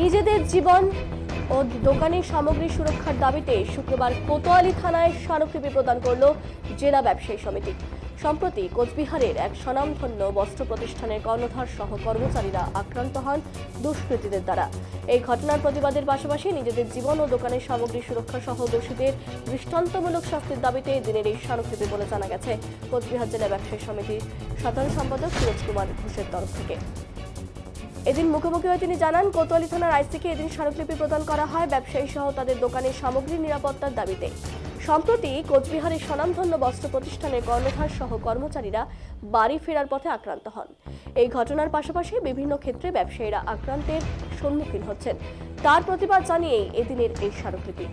নিজেদের জীবন ও দোকানের সামগ্রী সুরক্ষার দাবিতে শুক্রবার কোতোয়ালি থানায় স্মারকলিপি প্রদান করল জেলা ব্যবসায়ী সমিতি। সম্প্রতি কোচবিহারের এক স্বনামধন্য বস্ত্র প্রতিষ্ঠানের কর্ণধার সহ কর্মচারীরা আক্রান্ত হন দুষ্কৃতীদের দ্বারা। এই ঘটনার প্রতিবাদের পাশাপাশি নিজেদের জীবন ও দোকানের সামগ্রী সুরক্ষা সহ দোষীদের দৃষ্টান্তমূলক শাস্তির দাবিতে দিনের এই স্মারকলিপি বলে জানা গেছে। কোচবিহার জেলা ব্যবসায়ী সমিতির সাধারণ সম্পাদক সুরজ কুমার ঘোষের তরফ থেকে। এদিন মুখোমুখি হয়ে তিনি জানান, কোতোয়ালি থানার আইসিকে এদিন স্মারকলিপি প্রদান করা হয় ব্যবসায়ী সহ তাদের দোকানের সামগ্রীর নিরাপত্তার দাবিতে। সম্প্রতি কোচবিহারের স্বনামধন্য বস্ত্র প্রতিষ্ঠানের কর্ণধার সহ কর্মচারীরা বাড়ি ফেরার পথে আক্রান্ত হন। এই ঘটনার পাশাপাশি বিভিন্ন ক্ষেত্রে ব্যবসায়ীরা আক্রান্তের সম্মুখীন হচ্ছেন। তার প্রতিবাদ জানিয়েই এদিনের এই স্মারকলিপি।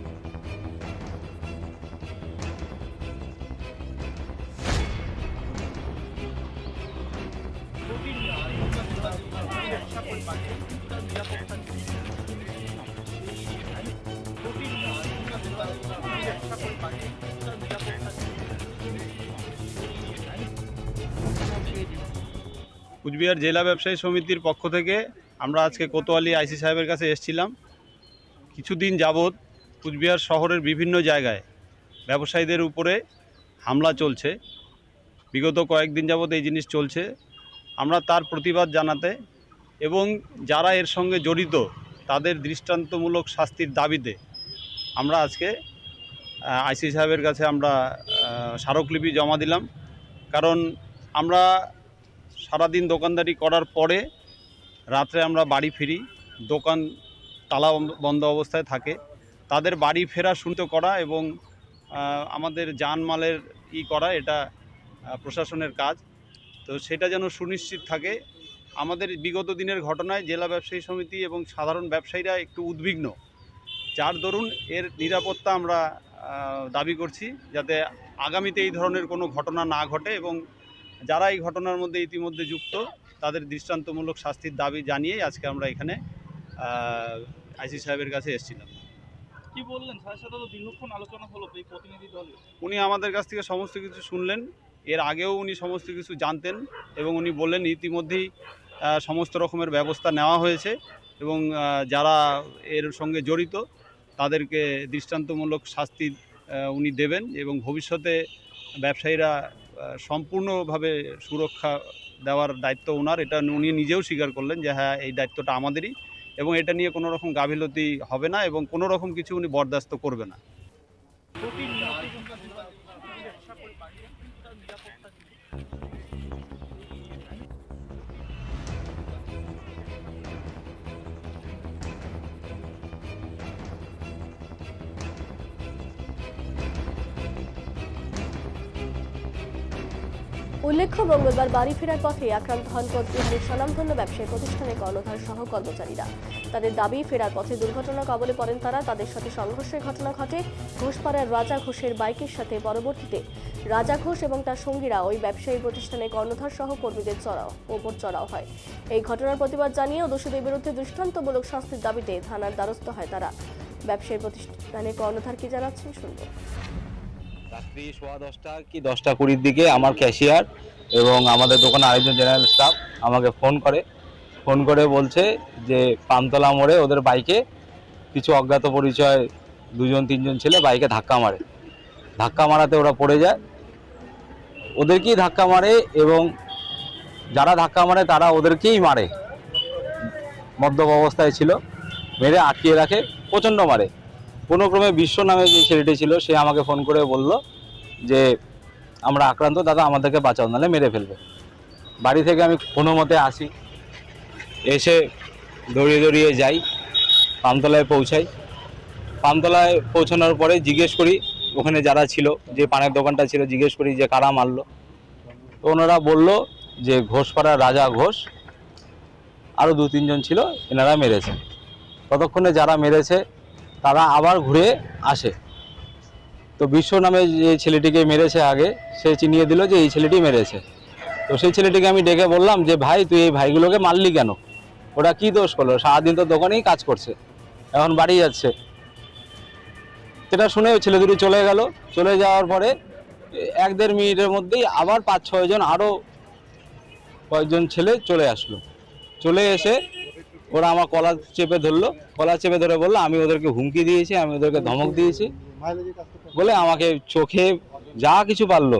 কুচবিহার জেলা ব্যবসায়ী সমিতির পক্ষ থেকে আমরা আজকে কোতোয়ালি আইসি সাহেবের কাছে এসেছিলাম। কিছুদিন যাবৎ কুচবিহার শহরের বিভিন্ন জায়গায় ব্যবসায়ীদের উপরে হামলা চলছে। বিগত কয়েকদিন যাবৎ এই জিনিস চলছে। আমরা তার প্রতিবাদ জানাতে এবং যারা এর সঙ্গে জড়িত, তাদের দৃষ্টান্তমূলক শাস্তির দাবিতে আমরা আজকে আইসি সাহেবের কাছে আমরা স্মারকলিপি জমা দিলাম। কারণ আমরা সারাদিন দোকানদারি করার পরে রাত্রে আমরা বাড়ি ফিরি, দোকান তালা বন্ধ- অবস্থায় থাকে। তাদের বাড়ি ফেরা শুনতে করা এবং আমাদের জানমালের ই করা, এটা প্রশাসনের কাজ। তো সেটা যেন সুনিশ্চিত থাকে আমাদের বিগত দিনের ঘটনায় জেলা ব্যবসায়ী সমিতি এবং সাধারণ ব্যবসায়ীরা একটু উদ্বিগ্ন। যার দরুন এর নিরাপত্তা আমরা দাবি করছি যাতে আগামীতে এই ধরনের কোনো ঘটনা না ঘটে এবং যারা এই ঘটনার মধ্যে ইতিমধ্যে যুক্ত তাদের দৃষ্টান্তমূলক শাস্তির দাবি জানিয়েই আজকে আমরা এখানে আইসি সাহেবের কাছে এসেছিলাম। কি বললেন? স্যারের সাথে তো দীর্ঘক্ষণ আলোচনা হলো এই প্রতিনিধি দলে উনি আমাদের কাছ থেকে সমস্ত কিছু শুনলেন। এর আগেও উনি সমস্ত কিছু জানতেন এবং উনি বললেন ইতিমধ্যেই সমস্ত রকমের ব্যবস্থা নেওয়া হয়েছে এবং যারা এর সঙ্গে জড়িত, তাদেরকে দৃষ্টান্তমূলক শাস্তি উনি দেবেন এবং ভবিষ্যতে ব্যবসায়ীরা সম্পূর্ণভাবে সুরক্ষা দেওয়ার দায়িত্ব ওনার। এটা উনি নিজেও স্বীকার করলেন যে হ্যাঁ এই দায়িত্বটা আমাদেরই এবং এটা নিয়ে কোনো রকম গাফিলতি হবে না এবং কোনো রকম কিছু উনি বরদাস্ত করবে না। উল্লেখ্য, মঙ্গলবার বাড়ি ফেরার পথে আক্রান্ত হন কোচবিহারের স্বনামধন্য ব্যবসায়ী প্রতিষ্ঠানের কর্ণধার সহ কর্মচারীরা। তাদের দাবি, ফেরার পথে দুর্ঘটনা কবলে পড়েন তারা। তাদের সাথে সংঘর্ষের ঘটনা ঘটে। ঘোষপাড়ার রাজা ঘোষের বাইকের সাথে পরবর্তীতে। রাজা ঘোষ এবং তার সঙ্গীরা ওই ব্যবসায়ী প্রতিষ্ঠানের কর্ণধার সহ কর্মীদের চড়াও, ওপর চড়াও হয়। এই ঘটনার প্রতিবাদ জানিয়েও দোষীদের বিরুদ্ধে দৃষ্টান্তমূলক শাস্তির দাবিতে থানার দ্বারস্থ হয় তারা। ব্যবসায়ী প্রতিষ্ঠানের কর্ণধার কি জানাচ্ছেন, শুনব। রাত্রি সোয়া দশটা কি দশটা কুড়ির দিকে আমার ক্যাশিয়ার এবং আমাদের দোকানে আরেকজন জেনারেল স্টাফ আমাকে ফোন করে। ফোন করে বলছে যে, পামতলা মোড়ে ওদের বাইকে কিছু অজ্ঞাত পরিচয় দুজন, তিনজন ছেলে বাইকে ধাক্কা মারে। ধাক্কা মারাতে ওরা পড়ে যায়। ওদেরকেই ধাক্কা মারে এবং যারা ধাক্কা মারে তারা ওদেরকেই মারে। মদ্যপ অবস্থায় ছিল। মেরে আটকিয়ে রাখে, প্রচণ্ড মারে। কোনো ক্রমে বিশ্ব নামে যে ছেলেটি ছিল, সে আমাকে ফোন করে বলল যে, আমরা আক্রান্ত, দাদা আমাদেরকে বাঁচাও, নাহলে মেরে ফেলবে। বাড়ি থেকে আমি কোনো মতে আসি। এসে দৌড়িয়ে দৌড়িয়ে যাই, পামতলায় পৌঁছাই। পামতলায় পৌঁছানোর পরে জিজ্ঞেস করি, ওখানে যারা ছিল, যে পানের দোকানটা ছিল, জিজ্ঞেস করি যে কারা মারলো। তো ওনারা বলল যে ঘোষপাড়ার রাজা ঘোষ। আরও দু তিনজন ছিল, এনারা মেরেছে। ততক্ষণে যারা মেরেছে তারা আবার ঘুরে আসে। তো বিশ্ব নামে যে ছেলেটিকে মেরেছে আগে, সে চিনিয়ে দিল যে এই ছেলেটি মেরেছে। তো সেই ছেলেটিকে আমি ডেকে বললাম যে, ভাই, তুই এই ভাইগুলোকে মারলি কেন? ওরা কি দোষ করল? সারাদিন তো দোকানেই কাজ করছে, এখন বাড়ি যাচ্ছে। সেটা শুনে ওই ছেলে দুটি চলে গেল। চলে যাওয়ার পরে এক দেড় মিনিটের মধ্যেই আবার পাঁচ ছয়জন আরও কয়েকজন ছেলে চলে আসলো। চলে এসে ওরা আমার কলা চেপে ধরলো কলা চেপে ধরে বলল, আমি ওদেরকে হুমকি দিয়েছি, আমি ওদেরকে ধমক দিয়েছি। বলে আমাকে চোখে যা কিছু পারল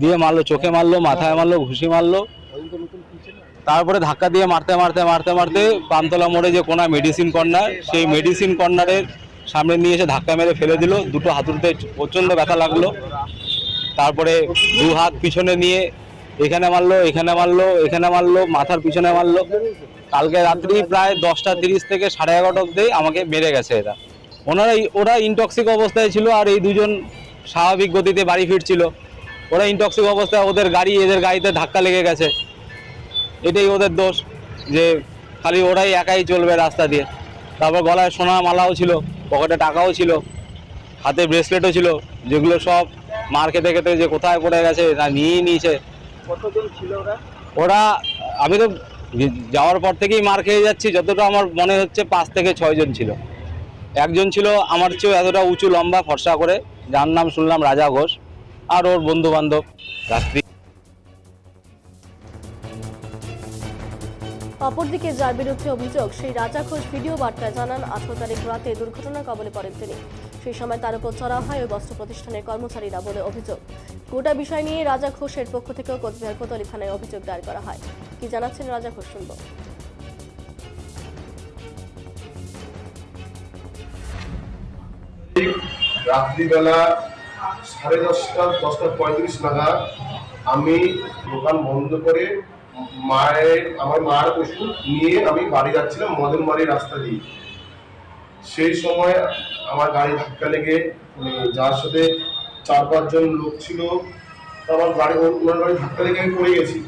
দিয়ে মারলো, চোখে মারলো, মাথায় মারলো, ঘুষি মারলো। তারপরে ধাক্কা দিয়ে মারতে মারতে মারতে মারতে পামতলা মোড়ে যে কোনা মেডিসিন কর্নার সেই মেডিসিন কর্নারের সামনে নিয়ে এসে ধাক্কা মেরে ফেলে দিল। দুটো হাতুড়িতে প্রচণ্ড ব্যথা লাগল। তারপরে দু হাত পিছনে নিয়ে এখানে মারলো এখানে মারলো এখানে মারলো, মাথার পিছনে মারলো। কালকে রাত্রি প্রায় দশটা তিরিশ থেকে সাড়ে এগারোটা অব্দি আমাকে মেরে গেছে এরা। ওনারা ওরা ইনটক্সিক অবস্থায় ছিল আর এই দুজন স্বাভাবিক গতিতে বাড়ি ফিরছিল। ওরা ইনটক্সিক অবস্থায় ওদের গাড়ি এদের গাড়িতে ধাক্কা লেগে গেছে। এটাই ওদের দোষ যে খালি ওরাই একাই চলবে রাস্তা দিয়ে। তারপর গলায় সোনা মালাও ছিল পকেটে টাকাও ছিল হাতে ব্রেসলেটও ছিল যেগুলো সব মার খেতে খেতে যে কোথায় পড়ে গেছে তা নিয়েই নিয়েছে। কতজন ছিল ওরা? ওরা আমি তো যাওয়ার পর থেকেই মার খেয়ে যাচ্ছি, যতটা আমার মনে হচ্ছে পাঁচ থেকে ছয়জন ছিল। একজন ছিল আমার চেয়েও এতটা উঁচু লম্বা, ফর্সা করে, যার নাম শুনলাম রাজা ঘোষ, আর ওর বন্ধু বান্ধব রাত্রি। অপরদিকে যার বিরুদ্ধে অভিযোগ, সেই রাজা ঘোষ ভিডিও বার্তায় জানান, আঠারো তারিখ রাতে দুর্ঘটনার কবলে পড়েন তিনি। সেই সময় তার উপর চড়া হয় ওই বস্ত্র প্রতিষ্ঠানের কর্মচারীরা বলে অভিযোগ। গোটা বিষয় নিয়ে রাজা ঘোষের পক্ষ থেকেও কোচবিহার কোতলি থানায় অভিযোগ দায়ের করা হয়। কি জানাচ্ছেন রাজা ঘোষ শুনব রাত্রিবেলা সাড়ে দশটা দশটা পঁয়ত্রিশ নাগাদ আমি দোকান বন্ধ করে মায়ের আমার মার ওষুধ নিয়ে আমি বাড়ি যাচ্ছিলাম মদন বাড়ির রাস্তা দিয়ে। সেই সময় আমার গাড়ি ধাক্কা লেগে মানে যার সাথে চার পাঁচজন লোক ছিল আমার গাড়ি, ওনার গাড়ি ধাক্কা লেগে আমি পড়ে গেছি।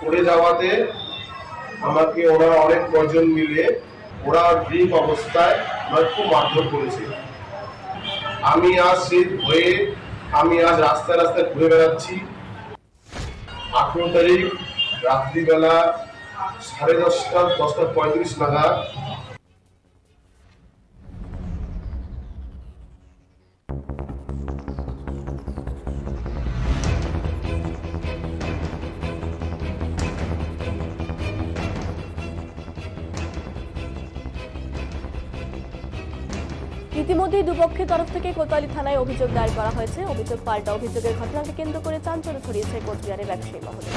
পড়ে যাওয়াতে আমাকে ওরা অনেক কজন মিলে ওরা ড্রিঙ্ক অবস্থায় আমার খুব মারধর করেছে। আমি আজ শীত হয়ে, আমি আজ রাস্তায় রাস্তায় ঘুরে বেড়াচ্ছি। আঠেরো তারিখ রাত্রিবেলা সাড়ে দশটা দশটা পঁয়ত্রিশ নাগাদ ইতিমধ্যেই দুপক্ষের তরফ থেকে কোতোয়ালি থানায় অভিযোগ দায়ের করা হয়েছে। অভিযোগ পাল্টা অভিযোগের ঘটনাকে কেন্দ্র করে চাঞ্চল্য ছড়িয়েছে কোচবিহারের ব্যবসায়ী মহলে।